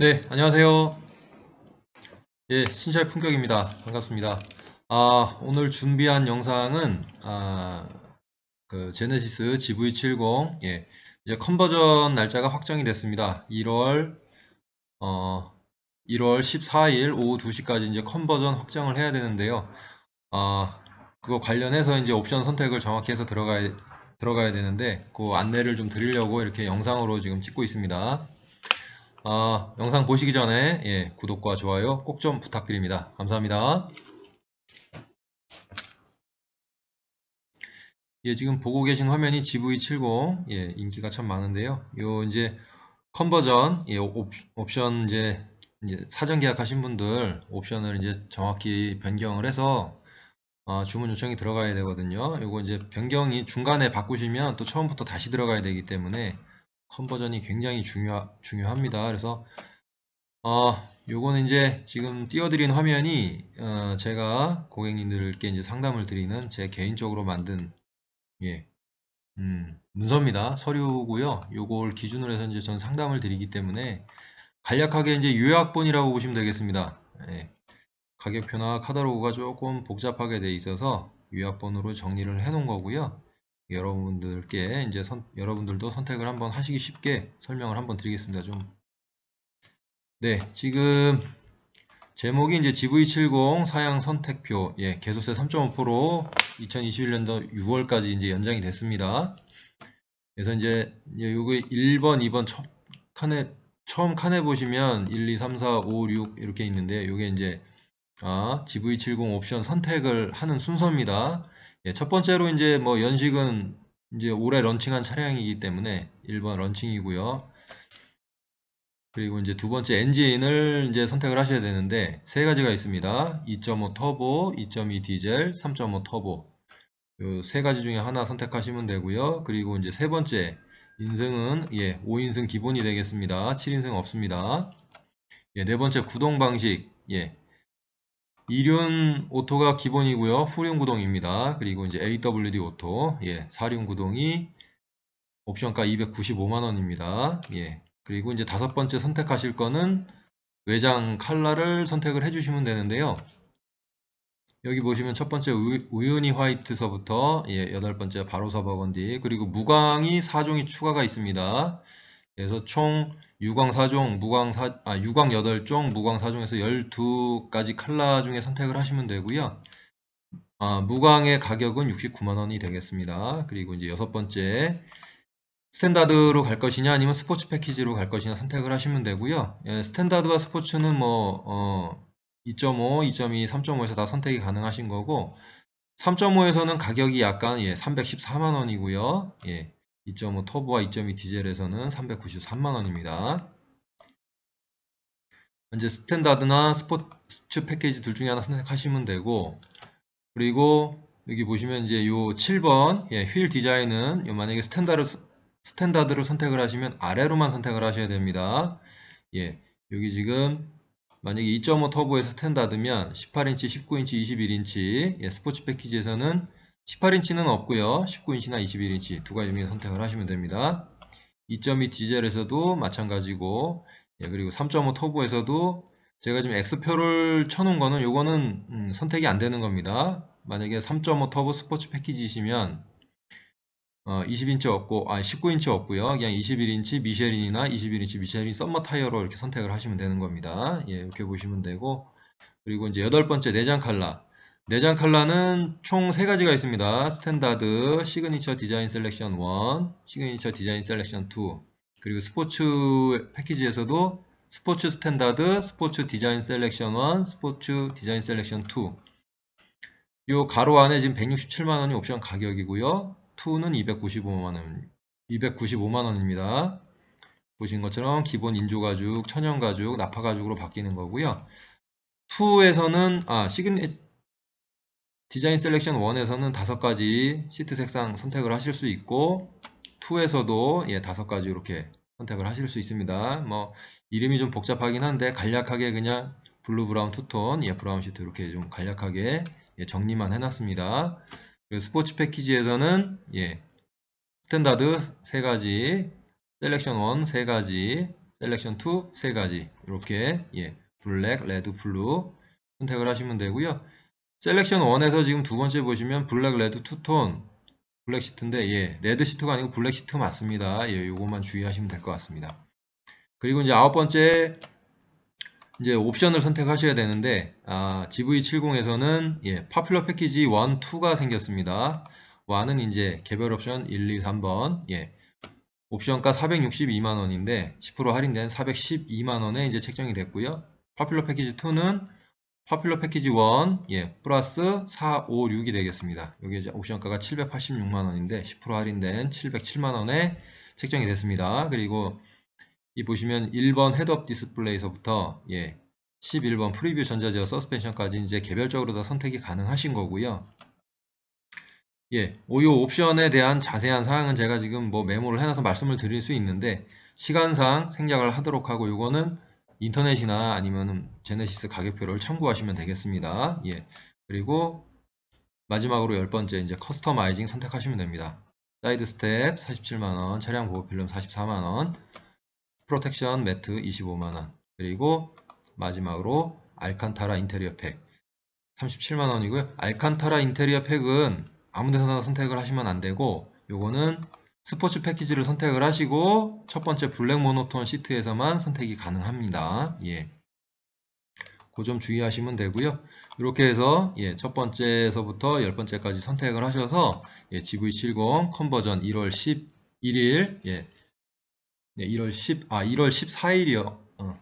네, 안녕하세요. 예, 신차의 품격입니다. 반갑습니다. 아, 오늘 준비한 영상은, 아, 그, 제네시스 GV70, 예, 이제 컨버전 날짜가 확정이 됐습니다. 1월, 어, 1월 14일 오후 2시까지 이제 컨버전 확정을 해야 되는데요. 아, 그거 관련해서 이제 옵션 선택을 정확히 해서 들어가야, 들어가야 되는데, 그 안내를 좀 드리려고 이렇게 영상으로 지금 찍고 있습니다. 아, 영상 보시기 전에 예, 구독과 좋아요 꼭 좀 부탁드립니다. 감사합니다. 예, 지금 보고 계신 화면이 GV70 예, 인기가 참 많은데요. 요 이제 컨버전 예, 옵, 옵션 이제, 이제 사전 계약하신 분들 옵션을 이제 정확히 변경을 해서 어, 주문 요청이 들어가야 되거든요. 요거 이제 변경이 중간에 바꾸시면 또 처음부터 다시 들어가야 되기 때문에 컨버전이 굉장히 중요, 중요합니다. 그래서 어, 요거는 이제 지금 띄워드린 화면이 어, 제가 고객님들께 이제 상담을 드리는 제 개인적으로 만든 예, 음, 문서입니다. 서류고요. 요걸 기준으로 해서 이제 전 상담을 드리기 때문에 간략하게 이제 요약본이라고 보시면 되겠습니다. 예, 가격표나 카탈로그가 조금 복잡하게 돼 있어서 요약본으로 정리를 해 놓은 거고요. 여러분들께 이제 선, 여러분들도 선택을 한번 하시기 쉽게 설명을 한번 드리겠습니다. 좀. 네, 지금 제목이 이제 GV70 사양 선택표, 예, 개소세 3.5% 2021년도 6월까지 이제 연장이 됐습니다. 그래서 이제 요거 1번, 2번 첫 칸에 처음 칸에 보시면 1, 2, 3, 4, 5, 6 이렇게 있는데 요게 이제 아, GV70 옵션 선택을 하는 순서입니다. 예, 첫 번째로 이제 뭐 연식은 이제 올해 런칭한 차량이기 때문에 1번 런칭이고요. 그리고 이제 두 번째 엔진을 이제 선택을 하셔야 되는데 세 가지가 있습니다. 2.5 터보, 2.2 디젤, 3.5 터보. 요 세 가지 중에 하나 선택하시면 되고요. 그리고 이제 세 번째 인승은 예, 5인승 기본이 되겠습니다. 7인승 없습니다. 예, 네 번째 구동 방식. 예, 2륜 오토가 기본이고요. 후륜 구동입니다. 그리고 이제 AWD 오토, 예, 4륜 구동이 옵션가 295만 원입니다. 예, 그리고 이제 다섯 번째 선택하실 거는 외장 칼라를 선택을 해주시면 되는데요. 여기 보시면 첫 번째 우유니 화이트서부터 예, 여덟 번째 바로사 버건디 그리고 무광이 4종이 추가가 있습니다. 그래서 총 유광 4종, 무광 4, 아, 유광 8종, 무광 4종에서 12가지 칼라 중에 선택을 하시면 되고요. 아, 무광의 가격은 69만원이 되겠습니다. 그리고 이제 여섯 번째, 스탠다드로 갈 것이냐 아니면 스포츠 패키지로 갈 것이냐 선택을 하시면 되고요. 예, 스탠다드와 스포츠는 뭐, 어, 2.5, 2.2, 3.5에서 다 선택이 가능하신 거고, 3.5에서는 가격이 약간 예, 314만 원이고요. 예, 2.5 터보와 2.2 디젤에서는 393만원입니다. 현재 스탠다드나 스포츠 패키지 둘 중에 하나 선택하시면 되고 그리고 여기 보시면 이제 요 7번 예, 휠 디자인은 요 만약에 스탠다드 스탠다드를 선택을 하시면 아래로만 선택을 하셔야 됩니다. 예, 여기 지금 만약에 2.5 터보에서 스탠다드면 18인치, 19인치, 21인치 예, 스포츠 패키지에서는 18인치는 없고요. 19인치나 21인치 두 가지 중에 선택을 하시면 됩니다. 2.2 디젤에서도 마찬가지고 예, 그리고 3.5 터보에서도 제가 지금 X표를 쳐놓은 거는 요거는 음, 선택이 안 되는 겁니다. 만약에 3.5 터보 스포츠 패키지시면 어, 20인치 없고 아 19인치 없고요. 그냥 21인치 미쉐린이나 21인치 미쉐린 썸머 타이어로 이렇게 선택을 하시면 되는 겁니다. 예, 이렇게 보시면 되고 그리고 이제 여덟 번째 내장 칼라 내장 컬러는 총 세가지가 있습니다. 스탠다드, 시그니처 디자인 셀렉션 1, 시그니처 디자인 셀렉션 2 그리고 스포츠 패키지에서도 스포츠 스탠다드, 스포츠 디자인 셀렉션 1, 스포츠 디자인 셀렉션 2. 요 가로 안에 지금 167만원이 옵션 가격이고요. 2는 295만원, 295만원입니다. 보신 것처럼 기본 인조가죽, 천연가죽, 나파가죽으로 바뀌는 거고요. 2에서는, 아, 시그니, 디자인 셀렉션 1에서는 다섯 가지 시트 색상 선택을 하실 수 있고 2에서도 예, 다섯 가지 이렇게 선택을 하실 수 있습니다. 뭐 이름이 좀 복잡하긴 한데 간략하게 그냥 블루 브라운 투톤 예, 브라운 시트 이렇게 좀 간략하게 예, 정리만 해놨습니다. 스포츠 패키지에서는 예, 스탠다드 세 가지, 셀렉션 1 세 가지, 셀렉션 2 세 가지 이렇게 예, 블랙, 레드, 블루 선택을 하시면 되고요. 셀렉션 1에서 지금 두 번째 보시면 블랙, 레드, 투톤 블랙 시트인데 예, 레드 시트가 아니고 블랙 시트 맞습니다. 예, 요것만 주의하시면 될 것 같습니다. 그리고 이제 아홉 번째 이제 옵션을 선택하셔야 되는데 아, GV70에서는 예, 파퓰러 패키지 1, 2가 생겼습니다. 1은 이제 개별 옵션 1, 2, 3번 예, 옵션가 462만 원인데 10% 할인된 412만 원에 이제 책정이 됐고요. 파퓰러 패키지 2는 파퓰러 패키지 1 예, 플러스 456이 되겠습니다. 여기 이제 옵션가가 786만 원인데 10% 할인된 707만 원에 책정이 됐습니다. 그리고 이 보시면 1번 헤드업 디스플레이서부터 예, 11번 프리뷰 전자제어 서스펜션까지 이제 개별적으로 다 선택이 가능하신 거고요. 예, 오요 옵션에 대한 자세한 사항은 제가 지금 뭐 메모를 해놔서 말씀을 드릴 수 있는데 시간상 생략을 하도록 하고 요거는 인터넷이나 아니면 제네시스 가격표를 참고하시면 되겠습니다. 예, 그리고 마지막으로 열 번째 이제 커스터마이징 선택하시면 됩니다. 사이드 스텝 47만원, 차량 보호 필름 44만원, 프로텍션 매트 25만원, 그리고 마지막으로 알칸타라 인테리어 팩 37만원이고요. 알칸타라 인테리어 팩은 아무 데서나 선택을 하시면 안 되고 요거는 스포츠 패키지를 선택을 하시고 첫 번째 블랙 모노톤 시트에서만 선택이 가능합니다. 예. 그 점 주의하시면 되고요. 이렇게 해서 예, 첫 번째에서부터 열 번째까지 선택을 하셔서 예, GV70 컨버전 1월 11일 예, 예, 1월 10, 아 1월 14일이요. 어.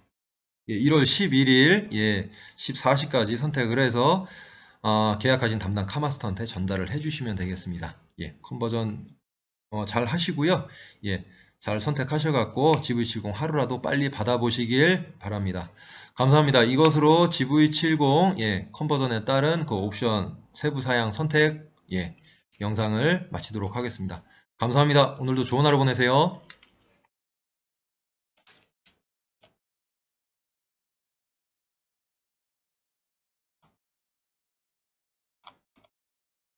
예, 1월 11일 예, 14시까지 선택을 해서 어, 계약하신 담당 카마스터한테 전달을 해주시면 되겠습니다. 예, 컨버전 어, 잘 하시고요. 예, 잘 선택하셔갖고 GV70 하루라도 빨리 받아보시길 바랍니다. 감사합니다. 이것으로 GV70 예, 컨버전에 따른 그 옵션 세부 사양 선택 예, 영상을 마치도록 하겠습니다. 감사합니다. 오늘도 좋은 하루 보내세요.